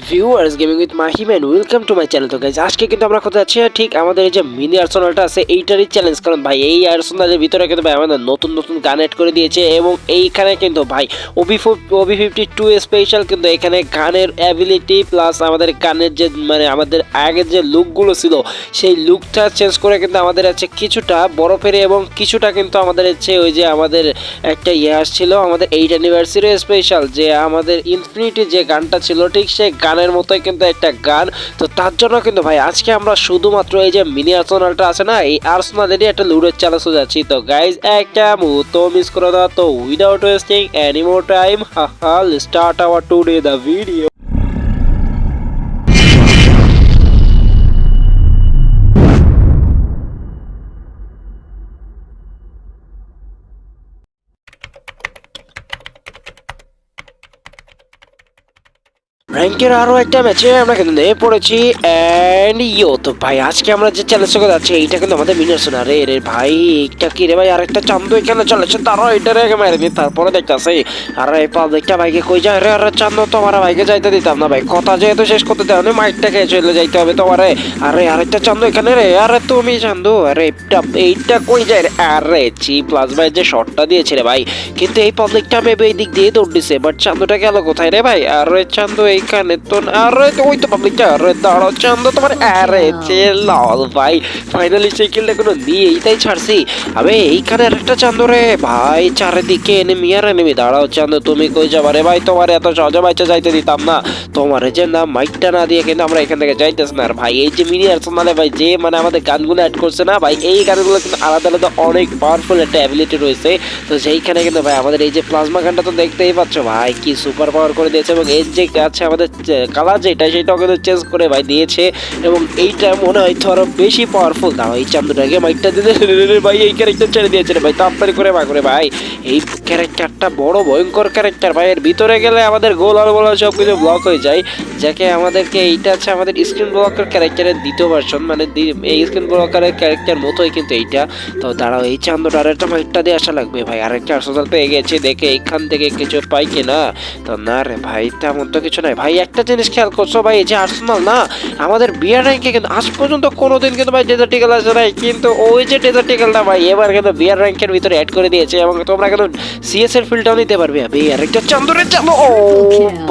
Viewers gaming with Mahim and welcome to my channel তো guys আজকে কিন্তু আমরা কথা যাচ্ছি ঠিক আমাদের এই যে মিনি আর্সোনালটা আছে, এইটারই চ্যালেঞ্জ কারণ ভাই, এই আর্সোনালের ভিতরে কিন্তু ভাই আমাদের নতুন নতুন গান অ্যাড করে দিয়েছে এবং এইখানে কিন্তু ভাই OB OB fifty two special কিন্তু এখানে গানের অ্যাবিলিটি প্লাস আমাদের গানের যে মানে আমাদের আগের যে লুকগুলো ছিল, সেই লুকটা চেঞ্জ করে কিন্তু আমাদের আছে কিছুটা বরফের এবং কিছুটা কিন্তু আমাদের হচ্ছে ওই যে আমাদের একটা ইয়ে আসছিল, আমাদের এইট অ্যানিভার্সারি স্পেশাল যে আমাদের ইনফিনিটি যে গানটা ছিল, ঠিক সেই গানের মতোই কিন্তু একটা গান। তো তার জন্য কিন্তু ভাই, আজকে আমরা শুধুমাত্র এই যে মিনি আর্সেনালটা আছে না, এই আর্সেনালেরই একটা লুডের চ্যালেঞ্জ যাচ্ছি। তো গাইজ একটা মুহূর্ত মিস করে দাও। তো without wasting any more time Ha start our today the video র্যাঙ্কের আরও একটা ম্যাচে আমরা কিন্তু নেমে পড়েছি। অ্যান্ড ইয়ো তো ভাই, আজকে আমরা যে চ্যালেঞ্জটা করে যাচ্ছি, এইটা কিন্তু আমাদের মিনার্স না রে ভাই, এইটা কি রে ভাই? আরেকটা চান্দু এখানে চলেছে। তারও এটা রেখে মেরে নি তারপরে দেখতেছে। আরে, পাল, দেখটা ভাইকে কই যায়? রে আরে, চান্দু তো আমার ভাইকে যাইতে দিতাম না ভাই। কথা যেহেতু শেষ করতে দেওয়া নেই মাইকটা খেয়ে চলে যাইতে হবে তোমার। আরে, আরেকটা চান্দু এখানে রে। আরে, তুমি চান্দু, আরে, এইটা এইটা কই যায় রে? আরে চি প্লাস ভাই, যে শটটা দিয়েছে রে ভাই। কিন্তু এই পাবলিকটা মেবে এই দিক দিয়ে দৌড় দিছে বাট চান্দুটা গেল কোথায় রে ভাই? আরে, চান্দু এইখানে তো আরে তো ওই তো পাবলিকটা আরে দাঁড়াও চান্দু তোমার আরে চে লল ভাই ফাইনালি সেই কিলটা কোনো নিয়েই তাই ছাড়ছি। আবে এইখানে আরেকটা চান্দু রে ভাই চারিদিকে এনেমি আর এনেমি দাঁড়াও চান্দু তুমি কই যাবা রে ভাই? তোমার এত সহজে বাইচা যাইতে দিতাম না। তোমার যে না মাইকটা না দিয়ে কিন্তু আমরা এখান থেকে যাইতেছি না। আর ভাই এই যে মিনি আর্সেনালে ভাই যে মানে আমাদের গানগুলো অ্যাড করছে না ভাই এই গানগুলো কিন্তু আলাদা আলাদা অনেক পাওয়ারফুল একটা অ্যাবিলিটি রয়েছে। তো সেইখানে কিন্তু ভাই আমাদের এই যে প্লাজমা গানটা তো দেখতেই পাচ্ছ ভাই কি সুপার পাওয়ার করে দিয়েছে এবং এর যে আছে আমাদের কালার যেটা সেটাও কিন্তু চেঞ্জ করে ভাই দিয়েছে। এবং এইটা মনে হয় তো আরও বেশি পাওয়ারফুল দাও, এই চান্দুটাকে মাইকটা দিতে ভাই, এই ক্যারেক্টার ছেড়ে দিয়েছে ভাই, তাড়াতাড়ি করে বা করে ভাই। এই ক্যারেক্টারটা বড় ভয়ঙ্কর ক্যারেক্টার ভাই। এর ভিতরে গেলে আমাদের গোল আর গোল সব কিছু ব্লক হয়ে যায়। যাকে আমাদেরকে এইটা আছে, আমাদের স্ক্রিন ব্লকার ক্যারেক্টারের দ্বিতীয় ভার্সন মানে এই স্ক্রিন ব্লকারের ক্যারেক্টার মতোই কিন্তু এইটা। তো দাঁড়াও, এই চান্দটার একটা মাইকটা দিয়ে আসা লাগবে ভাই। আরেকটা আর্সেনাল পেয়ে গেছে, দেখে এখান থেকে কিছু পাই কিনা? তো না রে ভাই, তেমন তো কিছু নাই। ভাই, একটা জিনিস খেয়াল করছ ভাই, এই যে আর্সেনাল না, আমাদের বিয়ার র্যাঙ্কে কিন্তু আজ পর্যন্ত কোনোদিন কিন্তু ভাই ডেজার্টিক্যাল আসে নাই। কিন্তু ওই যে ডেজার্টিক্যালটা ভাই, এবার কিন্তু বিয়ার র্যাঙ্কের ভিতরে অ্যাড করে দিয়েছে এবং তোমরা কিন্তু সিএস এর ফিল্ডটাও নিতে পারবে। আবে আরেকটা চান্দরে চালো ও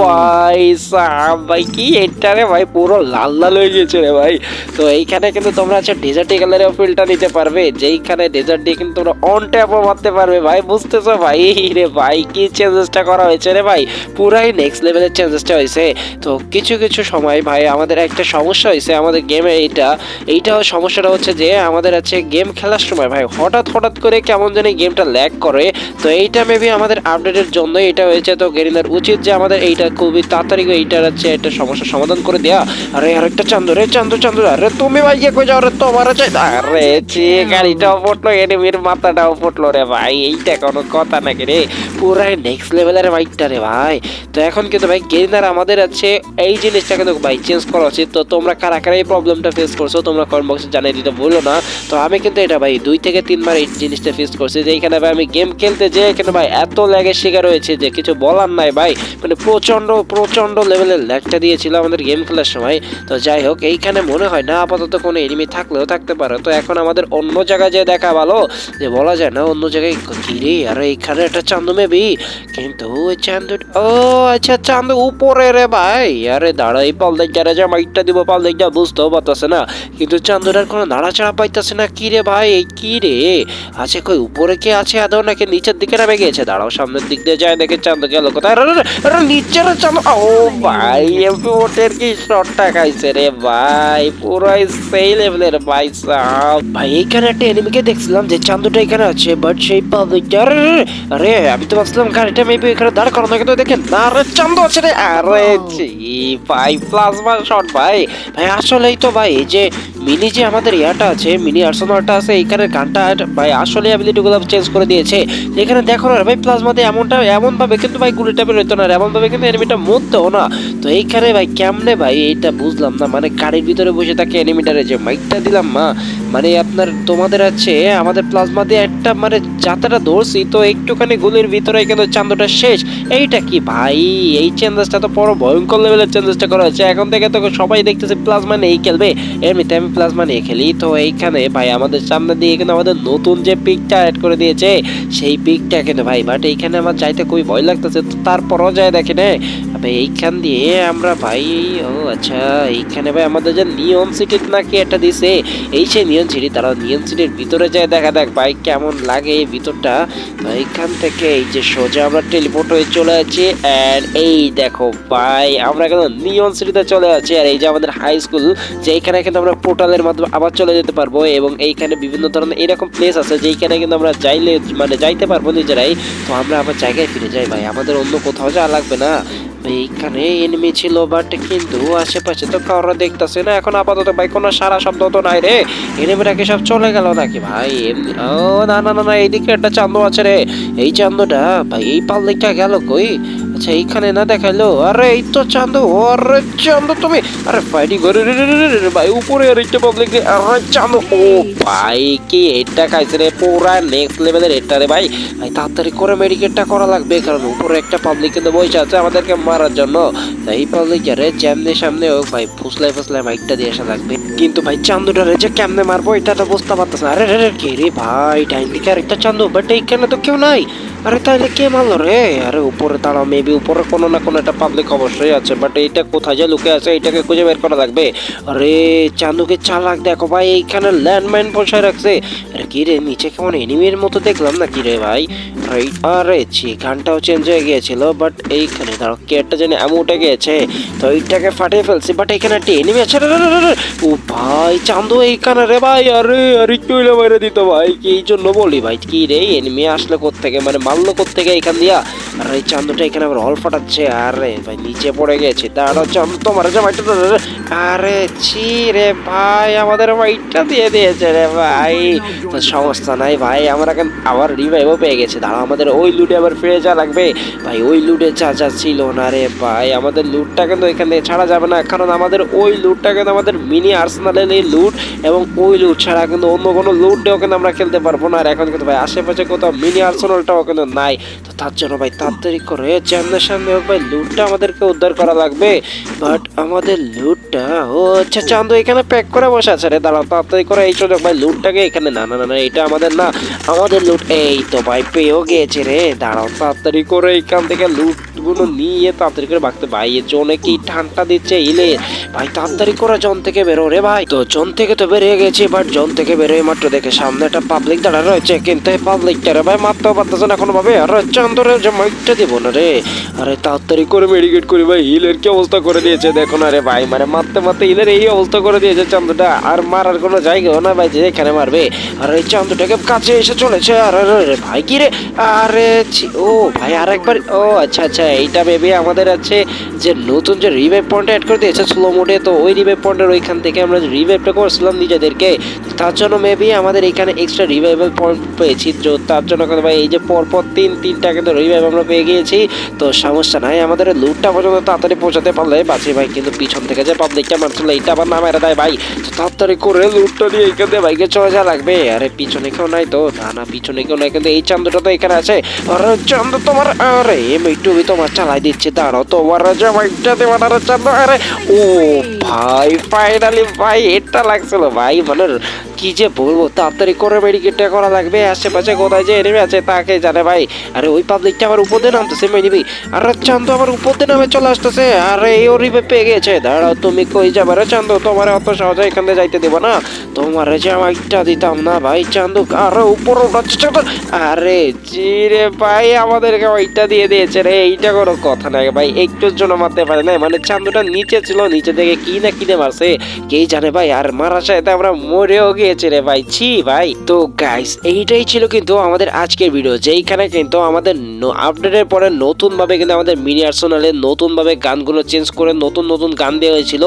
ভাই সাব ভাই, কি এটা রে ভাই, পুরো লাল লাল হয়ে গেছে রে ভাই। তো এইখানে কিন্তু তোমরা আছে ডেজার্টিক্যালের ফিল্ডটা নিতে পারবে, যেইখানে ডেজার্ট দিয়ে কিন্তু তোমরা অন ট্যাপও মারতে পারবে। ভাই, বুঝতেছো ভাই? রে ভাই, কি চেঞ্জেসটা করা হয়েছে রে ভাই? পুরাই নেক্সট লেভেলের চেঞ্জেসটা হয়েছে। তো কিছু কিছু সময় ভাই, আমাদের একটা সমস্যা হয়েছে আমাদের গেমে এইটা। এইটা সমস্যাটা হচ্ছে যে আমাদের আছে গেম খেলার সময় ভাই, হঠাৎ হঠাৎ করে কেমন জানি গেমটা ল্যাগ করে। তো এইটা মেবি আমাদের আপডেটের জন্য এটা হয়েছে। তো গেরিনার উচিত যে আমাদের এইটা খুবই তাড়াতাড়ি এইটার হচ্ছে একটা সমস্যার সমাধান করে দেয়া। আরে, আরেকটা চান্দু রে চান্দু চান্দু, আরে তুমি ভাই ইয়ে কই যাও রে তোমার চাই আরে চে গাড়িটাও ফুটলো এনিমির মাথাটাও ফুটলো রে ভাই, এইটা কোনো কথা নাকি রে? পুরাই নেক্সট লেভেলের বাইকটা রে ভাই। তো এখন কিন্তু ভাই গেরিনার আমাদের আছে এই জিনিসটা কিন্তু ভাই চেঞ্জ করা উচিত। তো তোমরা কারা কারা এই প্রবলেমটা ফেস করছ, তোমরা কমেন্ট বক্সে জানিয়ে দিতে ভুলো না। তো আমি কিন্তু এটা ভাই দুই থেকে তিনবার এই জিনিসটা ফেস করছি যে এইখানে ভাই আমি গেম খেলতে যে এখানে ভাই এত ল্যাগের শিকার হয়েছে যে কিছু বলার নাই ভাই। মানে প্রচণ্ড প্রচণ্ড লেভেলের ল্যাগটা দিয়েছিল আমাদের গেম খেলার সময়। তো যাই হোক, এইখানে মনে হয় না আপাতত কোনো এনিমি থাকলেও থাকতে পারে। তো এখন আমাদের অন্য জায়গায় যে দেখা ভালো। যে বলা যায় না অন্য জায়গায় কি রে, আরে এইখানে একটা চান্দু মেবি কিন্তু ওই চান্দু ও আচ্ছা চান্দু উপরে রে ভাই আরে দাঁড়া এই পাল যারা যা মাইকটা দিব পাল যা বুঝতেও পারতেছে না। কিন্তু চান্দুটার কোনো নাড়াচাড়া পাইতেছে না কি রে ভাই কি রে? আছে কই উপরে কে আছে আদৌ নাকি নিচের দিকে নামে গিয়েছে? দাঁড়াও সামনের দিক দিয়ে যায় দেখে চান্দু গেল কোথায়। নিচের চান্দু ও ভাই ওটের কি শটটা খাইছে রে ভাই পুরাই সেই লেভেলের ভাই সাহ ভাই এইখানে একটা এনিমিকে দেখছিলাম যে চান্দুটা এখানে আছে বাট সেই পাবলিকটা আরে আরে, আরে আমি তো ভাবছিলাম গাড়িটা মেবি এখানে দাঁড় করানো কিন্তু দেখেন না রে চান্দু আছে রে আরে ছি ভাই প্লাজমা শট ভাই। ভাই আসলেই তো ভাই এই যে মিনি যে আমাদের ইয়াটা আছে, মিনি আর্সেনালটা আছে এইখানে গানটা ভাই আসলে অ্যাবিলিটিগুলো চেঞ্জ করে দিয়েছে। এখানে দেখো না, ভাই প্লাজমাতে এমনটা, এমনভাবে কিন্তু ভাই গুলি গুলিটা বেরোতো না এমনভাবে কিন্তু এনিমিটা মরতেও না। তো এইখানে ভাই কেমনে ভাই এইটা বুঝলাম না মানে গাড়ির ভিতরে বসে থাকে এনিমিটারে যে মাইকটা দিলাম মা মানে আপনার তোমাদের আছে, আমাদের প্লাজমা দিয়ে একটা মানে যাত্রাটা ধরছি, তো একটুখানি গুলির ভিতরে কিন্তু চান্দটা শেষ। এইটা কি ভাই? এই চেঞ্জেসটা তো বড় ভয়ঙ্কর লেভেলের চেঞ্জেসটা করা হচ্ছে এখন থেকে তো সবাই দেখতেছে প্লাজমা নিয়েই খেলবে। এমনিতে আমি প্লাজমা নিয়ে খেলি। তো এইখানে ভাই আমাদের সামনে দিয়ে কিন্তু আমাদের নতুন যে পিকটা অ্যাড করে দিয়েছে, সেই পিকটা কিন্তু ভাই বাট এইখানে আমার যাইতে খুবই ভয় লাগতেছে। তো তারপরও যায় দেখে নে। এইখান দিয়ে আমরা ভাই, ও আচ্ছা এইখানে ভাই আমাদের যে নিয়ন সিটি নাকি একটা দিছে, এই সেই নিয়ন সিটি তারা নিয়ন সিটির ভিতরে যায় দেখা দেখ ভাই কেমন লাগে এই ভিতরটা। তো এইখান থেকে এই যে সোজা আমরা টেলিপোর্ট হয়ে চলে আছি অ্যান্ড এই দেখো ভাই, আমরা কিন্তু নিয়ন সিটিতে চলে আছি আর এই যে আমাদের হাই স্কুল যে এইখানে কিন্তু আমরা পোর্টালের মাধ্যমে আবার চলে যেতে পারব এবং এইখানে বিভিন্ন ধরনের এরকম প্লেস আছে যেইখানে কিন্তু আমরা যাইলে মানে যাইতে পারব নিজেরাই। তো আমরা আবার জায়গায় ফিরে যাই ভাই। আমাদের অন্য কোথাও যাওয়া লাগবে না। এইখানে এনিমি ছিল বাট কিন্তু আশেপাশে তো কারও দেখতেছে না। এখন আপাতত ভাই, কোনো সারা শব্দ তো নাই রে। এনিমিটা কি সব চলে গেল নাকি ভাই? ও, না না না না, এইদিকে একটা চান্দু আছে রে। এই চান্দুটা, ভাই, এই পাল্লিকটা গেল কই? আচ্ছা এইখানে না দেখাইলো? আরে, এই তো চান্দু, আরে চান্দু তুমি আরে ফাইটিং করে রে রে রে রে রে ভাই, উপরে আর একটা পাবলিক আরে চান্দু, ও ভাই, কি এটা খাইছে রে, পুরা নেক্সট লেভেলের এটা রে ভাই। ভাই, তাড়াতাড়ি করে মেডিকেটটা করা লাগবে, কারণ উপরে একটা পাবলিক কিন্তু বসে আছে। আমাদেরকে মারার জন্য। তাই যারে জ্যামনে সামনে হোক ভাই, ফুসলাই ফুসলাই মাইকটা দিয়ে আসা লাগবে। কিন্তু ভাই, চান্দুটারে যে কেমনে মারবো, এটা তো বুঝতে পারতেছে না। আরে রে রে কে রে ভাই ডাইন দিকে আরেকটা চান্দু বাট এইখানে তো কেউ নাই। আরে তাহলে কে মারলো রে? আরে উপরে দাঁড়াও মেবি উপরে কোনো না কোনো একটা পাবলিক অবশ্যই আছে বাট এইটা কোথায় যে লুকে আছে এটাকে খুঁজে বের করা লাগবে। আরে চান্দুকে চালাক, দেখো ভাই, এইখানে ল্যান্ডমাইন বসায় রাখছে। আরে কি রে, নিচে কেমন এনিমির মতো দেখলাম না কি রে ভাই? আরে ছি, গানটাও চেঞ্জ হয়ে গিয়েছিল বাট এইখানে ধরো কে একটা জানি এমন উঠে গিয়েছে। তো এইটাকে ফাটিয়ে ফেলছি বাট এখানে একটা এনিমি আছে। ও ভাই চান্দু এইখানে রে ভাই, আরে আরে চইলে বাইরে দিত ভাই, কি জন্য বলি ভাই, কি রে এনিমি আসলে কোত্থেকে? মানে মারলো কোত্থেকে? এখান দিয়া? আর এই চান্দুটা এখানে আবার হল ফাটাচ্ছে। আরে, ভাই, নিচে পড়ে গেছে। দাঁড়াও, চান্দু তোমার যে ভাইটা আরে, ছি রে ভাই, আমাদের ভাইটা দিয়ে দিয়েছে রে ভাই। সমস্যা নাই ভাই, আমরা এখন আবার রিভাইভও পেয়ে গেছে। দাঁড়াও, আমাদের ওই লুটে আবার ফিরে যাওয়া লাগবে। ভাই, ওই লুটে যা যা ছিল না রে ভাই, আমাদের লুটটা কিন্তু এখান থেকে ছাড়া যাবে না। কারণ আমাদের ওই লুটটা কিন্তু আমাদের মিনি আর্সেনালের এই লুট এবং ওই লুট ছাড়া কিন্তু অন্য কোনো লুট দিয়েও কিন্তু আমরা খেলতে পারব না। আর এখন কিন্তু ভাই, আশেপাশে কোথাও মিনি আর্সেনালটাও কিন্তু নাই। তো তার জন্য ভাই তাড়াতাড়ি করে জ্যামনের সামনে হোক ভাই লুটটা আমাদেরকে উদ্ধার করা লাগবে। বাট আমাদের লুটটা ও আচ্ছা চান্দ এখানে প্যাক করে বসে আছে রে, দাঁড়াও, তাড়াতাড়ি করে এই সুযোগ ভাই লুটটাকে এখানে, না না না না, এটা আমাদের না, আমাদের লুট এই তো ভাই, পেয়েও গিয়েছে রে, দাঁড়াও, তাড়াতাড়ি করে এখান থেকে লুট গুলো নিয়ে তাড়াতাড়ি করে ভাগতে ভাই এর জোনে কি ঠান্ডা দিচ্ছে ইলে ভাই, তাড়াতাড়ি করে জন থেকে বেরো রে ভাই। তো জন থেকে তো বেরিয়ে গেছি বাট জন থেকে বেরোয় মাত্র দেখে সামনে একটা পাবলিক দাঁড়া রয়েছে, কিন্তু এই পাবলিকটা রে ভাই মারতেও পারতেছে না কোনো ভাবে আর চান্দরে যে মাইকটা দিব না রে। আরে তাড়াতাড়ি করে মেডিকেট করি ভাই হিলের কি অবস্থা করে দিয়েছে? দেখো না রে ভাই মানে মারতে মারতে হিলের এই অবস্থা করে দিয়েছে চান্দুটা আর মারার কোনো জায়গাও না ভাই যে এখানে মারবে। আর এই চান্দুটাকে কাছে এসে চলেছে। আর আরে ভাই, কি রে? আরে ও, ভাই, আরেকবার, ও আচ্ছা আচ্ছা এইটা ভেবে আমাদের আছে যে নতুন যে রিভাইভ পয়েন্ট অ্যাড করে দিয়েছে স্লো মোডে তো ওই রিভাইভ পয়েন্টের ওইখান থেকে আমরা রিভাইভটা করছিলাম নিজেদেরকে, তার জন্য মেবি আমাদের এখানে এক্সট্রা রিভাইভাল পয়েন্ট পেয়েছি, তো তার জন্য কিন্তু ভাই এই যে পরপর তিন, তিনটা কিন্তু রিভাইভ আমরা পেয়ে গিয়েছি, তো সমস্যা নাই, আমাদের লুটটা পর্যন্ত তাড়াতাড়ি পৌঁছাতে পারলে বাঁচি ভাই কিন্তু পিছন থেকে যে পাবলিকটা মারছিল, এইটা আবার না মেরে দেয় ভাই, তো তাড়াতাড়ি করে লুটটা দিয়ে এখান থেকে বাইকে চলে যাওয়া লাগবে, আরে পিছনে কেউ নাই তো, না না, পিছনে কেউ নাই, কিন্তু এই চান্দুটা তো এখানে আছে, আরে চান্দু তোমার, আরে এম এমএইটুবি তোমার চালাই দিচ্ছে দাঁড়াও তোমার যে বাইকটা দেওয়ার আরে চান্দু আরে ও ভাই ফাইনালি ভাই, এটা লাগছিল। ভাই মানে কি যে বলব, তাড়াতাড়ি করে মেডিকেটটা করা লাগবে, আশেপাশে কোথায় যে এনিমি আছে, তাকে জানে ভাই। আরে, ওই পাবলিকটা আমার উপর নামতেছে মেনিবি আরে, চান্দু আমার উপর নামে চলে আসতেছে। আরে এই ওরিবে পেয়ে গেছে। দাঁড়াও, তুমি কই যাবে? রে চান্দু, তোমার অত সহজে এখান থেকে যাইতে দেবো না। তোমার যে আমারটা দিতাম না, ভাই, চান্দু, আরে উপর উঠাচ্ছে, চান্দু। আরে চিরে ভাই, আমাদেরকে ওইটা দিয়ে দিয়েছে রে, এইটা কোনো কথা নাই, ভাই। একটুর জন্য মারতে পারে না মানে চান্দুটা নিচে ছিল, নিচে থেকে কি না কিনে মারছে? কে জানে ভাই, আর মারার সাথে আমরা মরেও গিয়েছি রে ভাই। ছি ভাই। তো গাইস এইটাই ছিল কিন্তু আমাদের আজকের ভিডিও যেইখানে কিন্তু আমাদের আপডেটের পরে নতুন ভাবে কিন্তু আমাদের মিনি আর্সেনালে নতুন ভাবে গানগুলো চেঞ্জ করে নতুন নতুন গান দেওয়া হয়েছিল।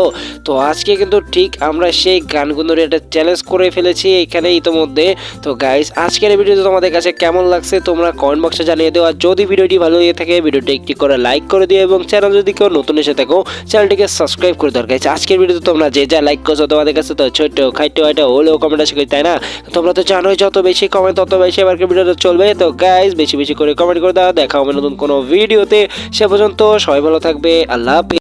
তো আজকে কিন্তু ঠিক আমরা সেই গানগুলোর একটা চ্যালেঞ্জ করে ফেলেছি এখানে ইতোমধ্যে। তো গাইস আজকের ভিডিওটা তোমাদের কাছে কেমন লাগছে তোমরা কমেন্ট বক্সে জানিয়ে দিও। আর যদি ভিডিওটি ভালো লেগে থাকে ভিডিওটি একটি করে লাইক করে দিও এবং চ্যানেল যদি কেউ নতুন এসে থাকো চ্যানেলটিকে সাবস্ক্রাইব করে দরকার আজকের ভিডিওতে তোমরা যে যা লাইক করছ, তোমাদের কাছে তো ছোট্ট খাইটো এটা হলেও কমেন্ট আসে তাই না? তোমরা তো জানোই, যত বেশি কমেন্ট তত বেশি এবারকে ভিডিওটা চলবে। তো গাইজ বেশি বেশি করে কমেন্ট করে দাও। দেখা হবে নতুন কোনো ভিডিওতে। সে পর্যন্ত সবাই ভালো থাকবে। আল্লাহ